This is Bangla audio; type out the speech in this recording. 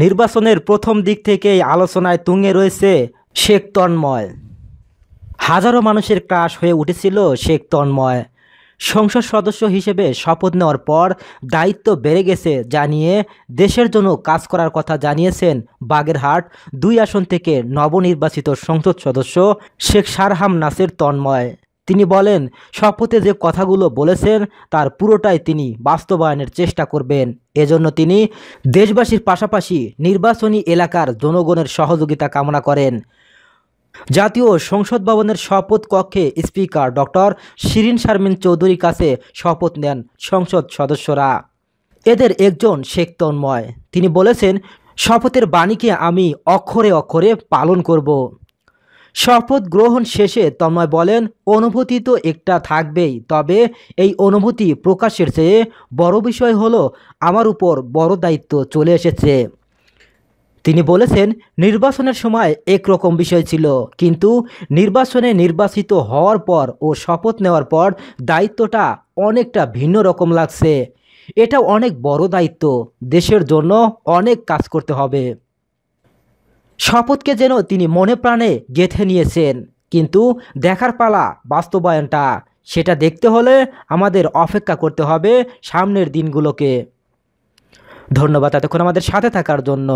নির্বাচনের প্রথম দিক থেকেই আলোচনায় তুঙ্গে রয়েছে শেখ তন্ময়। হাজারো মানুষের ক্রাশ হয়ে উঠেছিল শেখ তন্ময়। সংসদ সদস্য হিসেবে শপথ নেওয়ার পর দায়িত্ব বেড়ে গেছে জানিয়ে দেশের জন্য কাজ করার কথা জানিয়েছেন বাগেরহাট দুই আসন থেকে নবনির্বাচিত সংসদ সদস্য শেখ সারহাম নাসির তন্ময়। তিনি বলেন, শপথে যে কথাগুলো বলেছেন, তার পুরোটাই তিনি বাস্তবায়নের চেষ্টা করবেন। এজন্য তিনি দেশবাসীর পাশাপাশি নির্বাচনী এলাকার জনগণের সহযোগিতা কামনা করেন। জাতীয় সংসদ ভবনের শপথ কক্ষে স্পিকার ডক্টর শিরিন শারমিন চৌধুরীর কাছে শপথ নেন সংসদ সদস্যরা। এদের একজন শেখ তন্ময়। তিনি বলেছেন, শপথের বাণীকে আমি অক্ষরে অক্ষরে পালন করব। শপথ গ্রহণ শেষে তন্ময় বলেন, অনুভূতি তো একটা থাকবেই, তবে এই অনুভূতি প্রকাশের চেয়ে বড় বিষয় হলো আমার উপর বড় দায়িত্ব চলে এসেছে। তিনি বলেছেন, নির্বাচনের সময় একরকম বিষয় ছিল, কিন্তু নির্বাচনে নির্বাচিত হওয়ার পর ও শপথ নেওয়ার পর দায়িত্বটা অনেকটা ভিন্ন রকম লাগছে। এটা অনেক বড় দায়িত্ব, দেশের জন্য অনেক কাজ করতে হবে। শপথকে যেন তিনি মনে প্রাণে গেঁথে নিয়েছেন। কিন্তু দেখার পালা বাস্তবায়নটা, সেটা দেখতে হলে আমাদের অপেক্ষা করতে হবে সামনের দিনগুলোকে। ধন্যবাদ এতক্ষণ আমাদের সাথে থাকার জন্য।